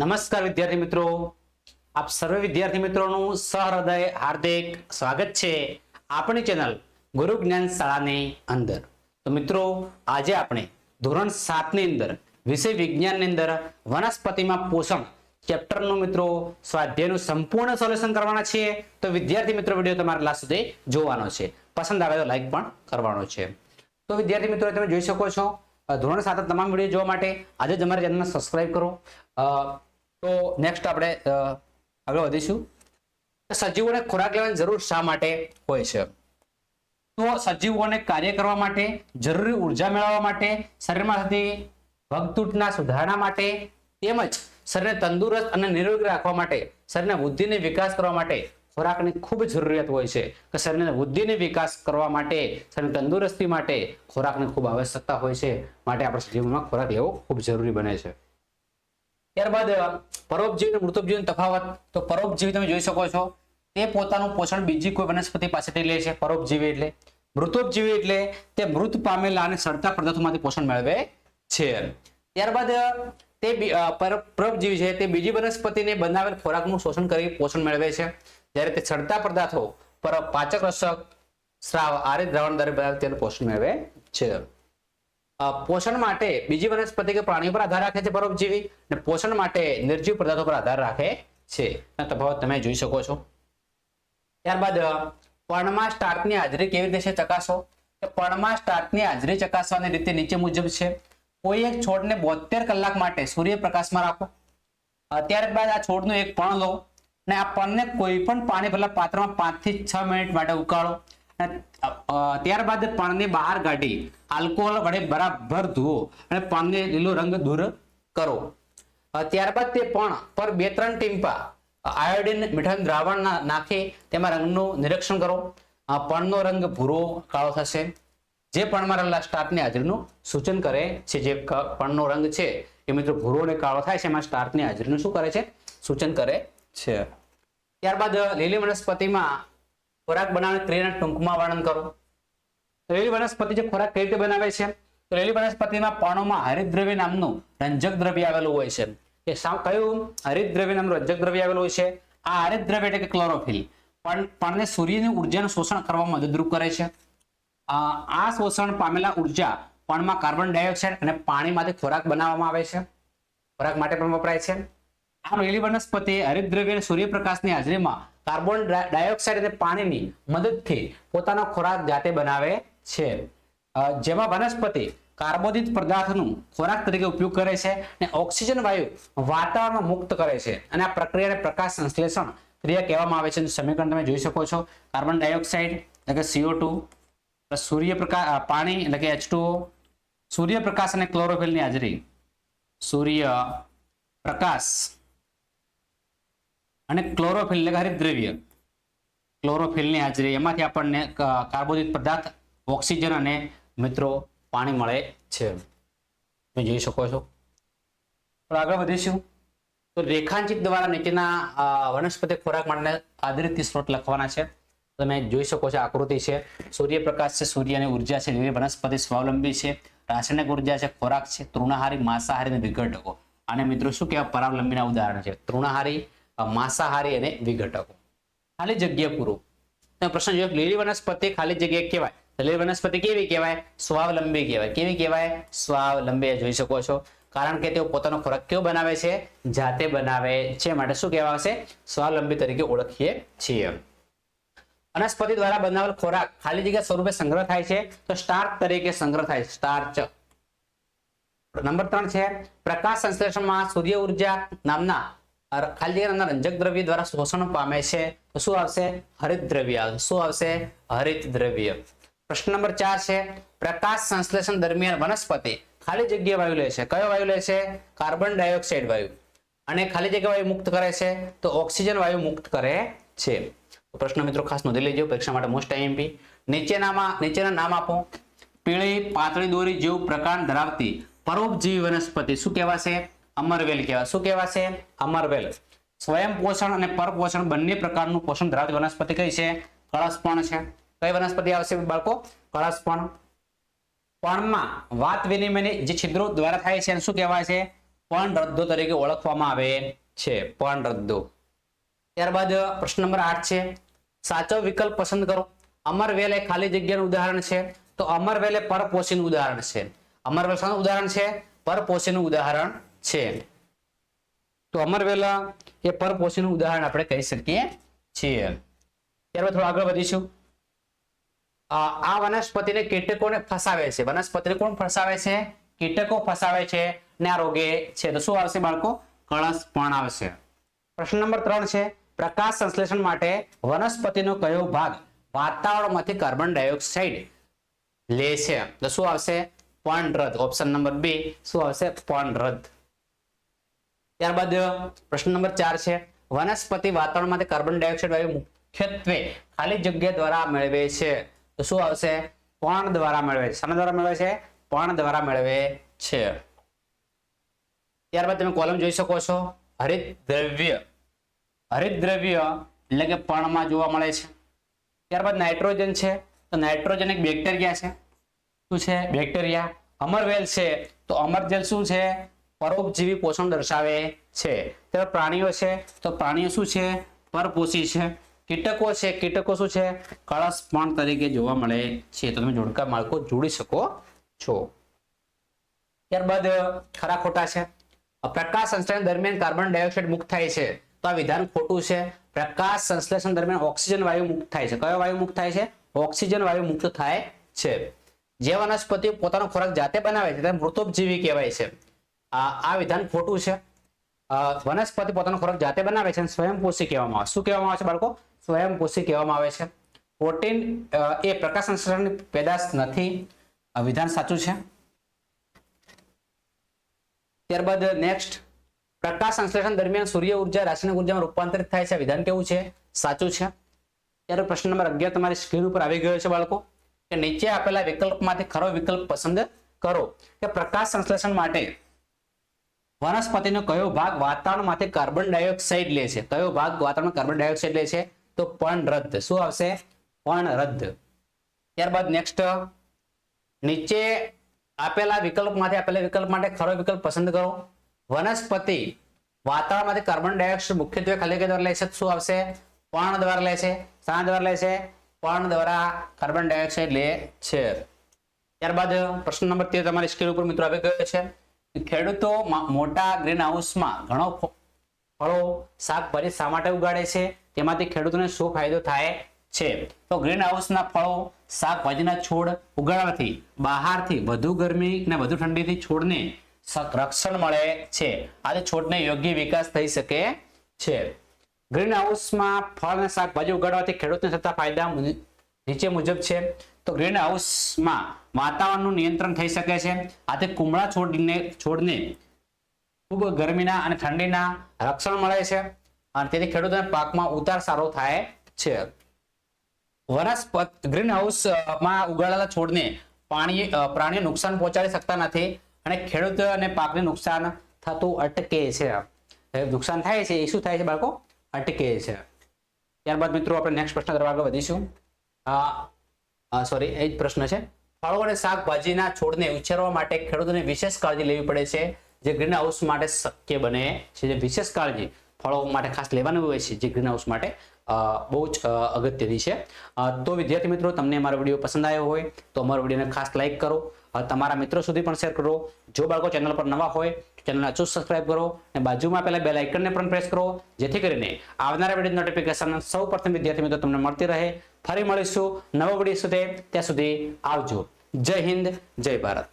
નમસ્કાર વિદ્યાર્થી મિત્રો. આપ સર્વે વિદ્યાર્થી મિત્રોનું સહૃદય, હાર્દિક સ્વાગત છે આપણી ચેનલ ગુરુ જ્ઞાન શાળાની અંદર. તો મિત્રો, આજે આપણે ધોરણ સાતની અંદર વિષય વિજ્ઞાનની અંદર વનસ્પતિમાં પોષણ ચેપ્ટરનું મિત્રો સ્વાધ્યાયનું સંપૂર્ણ સોલ્યુશન કરવાના છીએ. તો વિદ્યાર્થી મિત્રો, વીડિયો તમારે લાસ્ટ સુધી જોવાનો છે. પસંદ આવે તો લાઈક પણ કરવાનો છે. તો વિદ્યાર્થી મિત્રો, તમે જોઈ શકો છો ધોરણ સાત તમામ વીડિયો જોવા માટે આજે જ અમારી ચેનલને સબસ્ક્રાઇબ કરો. તો નેક્સ્ટ આપણે આગળ વધીશું. સજીવોને ખોરાક લેવાની જરૂર શા માટે હોય છે? તો સજીવોને કાર્ય કરવા માટે, જરૂરી ઊર્જા મેળવવા માટે શરીરમાં થતી ભગતૂટના સુધારણા માટે, તેમજ શરીરને તંદુરસ્ત અને નિરોગી રાખવા માટે, શરીરના વૃદ્ધિને વિકાસ કરવા માટે ખોરાકની ખૂબ જરૂરિયાત હોય છે. કે શરીરના વૃદ્ધિને વિકાસ કરવા માટે, શરીરની તંદુરસ્તી માટે ખોરાકની ખૂબ આવશ્યકતા હોય છે. માટે આપણે જીવનમાં ખોરાક લેવો ખૂબ જરૂરી બને છે. ત્યારબાદ પરોપજીવી મૃતોપજીવી તફાવત. તો પરોપજીવી તમે જોઈ શકો છો, તે પોતાનું પોષણ બીજી કોઈ વનસ્પતિ પાસેથી લે છે, પરોપજીવી એટલે. મૃતોપજીવી એટલે તે મૃત પામેલા અને સડતા પદાર્થોમાંથી પોષણ મેળવે છે. ત્યારબાદ તે પર- પરોપજીવી છે, તે બીજી વનસ્પતિને બનાવેલ ખોરાકનું શોષણ કરી પોષણ મેળવે છે. જ્યારે તે સડતા પદાર્થો પર પાચક રસક સ્રાવ આરે દ્રાવણ દ્વારા તેનું પોષણ મેળવે છે. પોષણ માટે બીજી વનસ્પતિ કે પ્રાણીઓ પર આધાર રાખે છે પરોપજીવી અને પોષણ માટે નિર્જીવ પદાર્થો પર આધાર રાખે છે. તફાવત તમે જોઈ શકો છો. ત્યારબાદ પર્ણમાં સ્ટાર્ચની હાજરી કેવી રીતે છે ચકાસો? પર્ણમાં સ્ટાર્ચની હાજરી ચકાસવાની રીતે નીચે મુજબ છે. કોઈ એક છોડને બોતેર કલાક માટે સૂર્યપ્રકાશમાં રાખો. ત્યારબાદ આ છોડનું એક પણ લો. અને આ પણને કોઈ પણ પાણી ભરેલા પાત્રમાં પાંચથી છ મિનિટ માટે ઉકાળો. ત્યારબાદ પણને બહાર કાઢી આલ્કોહોલ વડે બરાબર ધુઓ અને પણને લીલો રંગ દૂર કરો. ત્યારબાદ તે પણ પર બે ત્રણ ટીમ્પા આયોડિન મીઠાનું દ્રાવણ નાખે તેમાં રંગનું નિરીક્ષણ કરો. પણનો રંગ ભૂરો, કાળો થશે. જે પણમાં રહેલા સ્ટાર્ચની હાજરીનું સૂચન કરે છે, જે પણનો રંગ છે, એ મિત્રો ભૂરો અને કાળો થાય છે, એમાં સ્ટાર્ચની હાજરીનું શું કરે છે? સૂચન કરે છે. ત્યારબાદ લીલી વનસ્પતિમાં ખોરાક બનાવવાની ક્રિયાના ટૂંકમાં વર્ણન કરો. રેલી વનસ્પતિ જે ખોરાક કઈ રીતે બનાવે છે? તો લીલી વનસ્પતિમાં પાણોમાં હરિદ્રવ્ય નામનું રંજક દ્રવ્ય આવેલું હોય છે. એ કયું? હરિદ્રવ્ય નામનું રંજક દ્રવ્ય આવેલું હોય છે. આ હરિદ્રવ્ય એટલે કે ક્લોરોફિલ પણ પણને સૂર્યની ઉર્જાનું શોષણ કરવામાં મદદરૂપ કરે છે. આ શોષણ પામેલા ઊર્જા પણમાં કાર્બન ડાયોક્સાઇડ અને પાણીમાંથી ખોરાક બનાવવામાં આવે છે. ખોરાક માટે પણ વપરાય છે. આમ લીલી વનસ્પતિ હરિતદ્રવ્ય અને સૂર્યપ્રકાશની હાજરીમાં કાર્બન ડાયોક્સાઇડ અને પાણીની મદદથી પોતાનો ખોરાક જાતે બનાવે છે. જેમાં વનસ્પતિ કાર્બોદિત પદાર્થનું ખોરાક તરીકે ઉપયોગ કરે છે અને ઓક્સિજન વાયુ વાતાવરણમાં મુક્ત કરે છે. અને આ પ્રક્રિયાને પ્રકાશ સંશ્લેષણ ક્રિયા કહેવામાં આવે છે. સમીકરણ તમે જોઈ શકો છો. કાર્બન ડાયોક્સાઇડ એટલે કે સીઓ ટુ સૂર્યપ્રકાશ પાણી એટલે કે એચ સૂર્યપ્રકાશ અને ક્લોરોફિલની હાજરી. સૂર્ય પ્રકાશ અને ક્લોરોફિલ એટલે હરિત દ્રવ્ય. ક્લોરોફિલની હાજરી, એમાંથી આપણને કાર્બોદિત પદાર્થ, ઓક્સિજન અને મિત્રો પાણી મળે છે. તમે જોઈ શકો છો. આગળ વધીશું. તો રેખાંકિત દ્વારા નીચેના વનસ્પતિ ખોરાક માટે આધારિત સ્ત્રોત લખવાના છે. તમે જોઈ શકો છો આકૃતિ છે. સૂર્યપ્રકાશ છે સૂર્યની ઊર્જા છે. લીલી વનસ્પતિ સ્વાવલંબી છે. રાસાયણિક ઊર્જા છે, ખોરાક છે. તૃણાહારી, માંસાહારી અને વિઘટકો. અને મિત્રો શું કહેવાય? પરાવલંબીના ઉદાહરણ છે. તૃણાહારી માંસાહારી અને વિઘટકો. ખાલી જગ્યા પૂરો. પ્રશ્ન જોયો લીલી વનસ્પતિ ખાલી જગ્યા કહેવાય? લીલી વનસ્પતિ કેવી કહેવાય? સ્વાવલંબી કહેવાય. કેવી કહેવાય? સ્વાવલંબી જોઈ શકો છો. કારણ કે તેઓ પોતાનો ખોરાક કેવો બનાવે છે? જાતે બનાવે છે. માટે શું કહેવાશે? સ્વાવલંબી તરીકે ઓળખીએ છીએ. વનસ્પતિ દ્વારા બનાવેલ ખોરાક ખાલી જગ્યા સ્વરૂપે સંગ્રહ થાય છે? તો સ્ટાર્ચ તરીકે સંગ્રહ થાય છે. સ્ટાર્ચ. નંબર ત્રણ છે, પ્રકાશ સંશ્લેષણમાં સૂર્ય ઊર્જા નામના ખાલી જગ્યા રંજક દ્રવ્ય દ્વારા શોષણ પામે છે. તો શું આવશે? હરિત દ્રવ્ય આવશે શું આવશે? હરિત દ્રવ્ય. પ્રશ્ન નંબર ચાર છે, પ્રકાશ સંશ્લેષણ દરમિયાન વનસ્પતિ ખાલી જગ્યા વાયુ લે છે. કયો વાયુ લે છે? કાર્બન ડાયોક્સાઇડ વાયુ. અને ખાલી જગ્યા વાયુ મુક્ત કરે છે, તો ઓક્સિજન વાયુ મુક્ત કરે છે. પ્રશ્ન મિત્રો ખાસ નોંધી લેજો, પરીક્ષા માટે મોસ્ટ આઈએમપી નીચેનામાં, નીચેના નામ આપો. પીળી, પાતળી દોરી જેવું પ્રકાર ધરાવતી પરોપજીવી વનસ્પતિ શું કહેવાશે? અમરવેલ કહેવાય. શું કહેવાશે અમરવેલ સ્વયં પોષણ અને પરપોષણ બંને પ્રકારનું પોષણ ધરાવતી વનસ્પતિ કઈ છે? કળશપણ છે. કઈ વનસ્પતિ આવશે બાળકો? કળસપણ પણમાં વાત વિનિમયની જે છિદ્રો દ્વારા થાય છે શું કહેવાય છે? પણ રદ્દો તરીકે ઓળખવામાં આવે છે. પણ રદ્દો. ત્યારબાદ પ્રશ્ન નંબર આઠ છે. સાચો વિકલ્પ પસંદ કરો. અમરવેલ એ ખાલી જગ્યાનું ઉદાહરણ છે. તો અમરવેલ એ પરપોષીનું ઉદાહરણ છે. અમરવેલ શાનું ઉદાહરણ છે? પરપોષીનું ઉદાહરણ છે. તો અમરવેલા એ પરપોષીનું ઉદાહરણ આપણે કહી શકીએ છીએ. ત્યારબાદ થોડું આગળ વધીશું. આ વનસ્પતિને કીટકોને ફસાવે છે. વનસ્પતિને કોણ ફસાવે છે? કીટકો ફસાવે છે ને આ રોગે છે. તો શું આવશે બાળકો? કળશ પણ આવશે. પ્રશ્ન નંબર ત્રણ છે, પ્રકાશ સંશ્લેષણ માટે વનસ્પતિનો કયો ભાગ વાતાવરણમાંથી કાર્બન ડાયોક્સાઇડ લે છે? તો શું આવશે? પણ રદ ઓપ્શન નંબર બી, શું આવશે? પણ રદ ત્યારબાદ પ્રશ્ન નંબર ચાર છે. વનસ્પતિ વાતાવરણમાંથી કાર્બન ડાયોક્સાઇડ વાયુ મુખ્યત્વે ખાલી જગ્યા દ્વારા મેળવે છે. તો શું આવશે? પણ દ્વારા મેળવે છે. શાના દ્વારા મેળવે છે? પણ દ્વારા મેળવે છે. ત્યારબાદ તમે કોલમ જોઈ શકો છો. હરિત દ્રવ્ય. હરિત દ્રવ્ય એટલે કે પર્ણમાં જોવા મળે છે. ત્યારબાદ નાઇટ્રોજન છે. તો નાઇટ્રોજન એક બેક્ટેરિયા છે. શું છે? બેક્ટેરિયા. અમરવેલ છે. તો અમરજેલ શું છે? પરોપજીવી પોષણ દર્શાવે છે. ત્યારે પ્રાણીઓ છે, તો પ્રાણીઓ શું છે? પરપોષી છે. કીટકો છે, કીટકો શું છે? કળશ પણ તરીકે જોવા મળે છે. તો તમે જોડકા માળખો જોડી શકો છો. ત્યારબાદ ખરા ખોટા છે. પ્રકાશ સંશ્લેષણ દરમિયાન કાર્બન ડાયોક્સાઇડ મુક્ત થાય છે. તો આ વિધાન ખોટું છે. પ્રકાશ સંશ્લેષણ દરમિયાન ઓક્સિજન વાયુ મુક્ત થાય છે. કયો વાયુ મુક્ત થાય છે? ઓક્સિજન વાયુ મુક્ત થાય છે. જે વનસ્પતિઓ પોતાનો ખોરાક જાતે બનાવે છે, તેને મૃતોપજીવી કહેવાય છે. આ વિધાન ખોટું છે. વનસ્પતિ પોતાનો ખોરાક જાતે બનાવે છે સ્વયંપોષી કહેવામાં આવે શું કહેવામાં આવે છે બાળકો? સ્વયંપોષી કહેવામાં આવે છે. પ્રોટીન એ પ્રકાશ સંશ્લેષણની પેદાશ નથી. વિધાન સાચું છે? ત્યારબાદ નેક્સ્ટ પ્રકાશ સંશ્લેષણ દરમિયાન સૂર્ય ઊર્જા રાસાયણિક ઉર્જામાં રૂપાંતરિત થાય છે. વિધાન કેવું છે? સાચું છે. ત્યારે પ્રશ્ન નંબર અગિયાર તમારી સ્ક્રીન ઉપર આવી ગયો છે બાળકો, કે નીચે આપેલા વિકલ્પમાંથી ખરો વિકલ્પ પસંદ કરો. કે પ્રકાશ સંશ્લેષણ માટે વનસ્પતિનો કયો ભાગ વાતાવરણમાંથી કાર્બન ડાયોક્સાઇડ લે છે? કયો ભાગ વાતાવરણ કાર્બન ડાયોક્સાઇડ લે છે? તો પણ રદ્દ શું આવશે? પણ રદ્દ ત્યારબાદ નેક્સ્ટ નીચે આપેલા વિકલ્પમાંથી, આપેલા વિકલ્પ માટે ખરો વિકલ્પ પસંદ કરો. વનસ્પતિ વાતાવરણમાંથી કાર્બન ડાયોક્સાઇડ મુખ્યત્વે ખાલી દ્વારા લે છે? શું આવશે? પણ દ્વારા લે છે. શા દ્વારા લે છે? પણ દ્વારા કાર્બન ડાયોક્સાઇડ લે છે. ત્યારબાદ પ્રશ્ન નંબર તેર તમારી સ્ક્રીન ઉપર મિત્રો આવી ગયો છે? ખેડૂતો મોટા ગ્રીન હાઉસમાં ઘણો ફળો, શાકભાજી શા માટે ઉગાડે છે? તેમાંથી ખેડૂતોને શું ફાયદો થાય છે? તો ગ્રીન હાઉસના ફળો, શાકભાજીના છોડ ઉગાડવાથી બહારથી વધુ ગરમી અને વધુ ઠંડીથી છોડને રક્ષણ મળે છે. આથી છોડને યોગ્ય વિકાસ થઈ શકે છે. ગ્રીન હાઉસમાં ફળ અને શાકભાજી ઉગાડવાથી ખેડૂતને થતા ફાયદા નીચે મુજબ છે. તો ગ્રીન હાઉસમાં વાતાવરણનું નિયંત્રણ થઈ શકે છે. આથી કુમળા છોડને છોડને ખૂબ ગરમીના અને ઠંડીના રક્ષણ મળે છે. અને તેથી ખેડૂતોને પાકમાં ઉતાર સારો થાય છે. વનસ્પત ગ્રીન હાઉસમાં ઉગાડેલા છોડને પાણી પ્રાણીઓ નુકસાન પહોંચાડી શકતા નથી અને ખેડૂત અને પાકને નુકસાન થતું અટકે છે. નુકસાન થાય છે, એ શું થાય છે બાળકો? અટકે છે. ત્યારબાદ મિત્રો આપણે નેક્સ્ટ પ્રશ્ન તરફ આગળ વધીશું. સોરી એ જ પ્રશ્ન છે. ફળો અને શાકભાજીના છોડને ઉછેરવા માટે ખેડૂતોને વિશેષ કાળજી લેવી પડે છે, જે ગ્રીન હાઉસ માટે શક્ય બને છે, જે વિશેષ કાળજી ફળો માટે ખાસ લેવાની હોય છે, જે ગ્રીન હાઉસ માટે બહુ જ અગત્યની છે. તો વિદ્યાર્થી મિત્રો, તમને અમારો વીડિયો પસંદ આવ્યો હોય, તો અમારો વિડીયોને ખાસ લાઇક કરો. તમારા મિત્રો સુધી પણ શેર કરો. જો બાળકો ચેનલ પર નવા હોય, ચેનલને અચૂક સબસ્ક્રાઇબ કરો અને બાજુમાં પહેલાં બે લાઇકનને પણ પ્રેસ કરો, જેથી કરીને આવનારા વીડિયો નોટિફિકેશન સૌ પ્રથમ વિદ્યાર્થી મિત્રો તમને મળતી રહે. ફરી મળીશું નવા વીડિયો સુધી. ત્યાં સુધી આવજો. જય હિન્દ જય ભારત.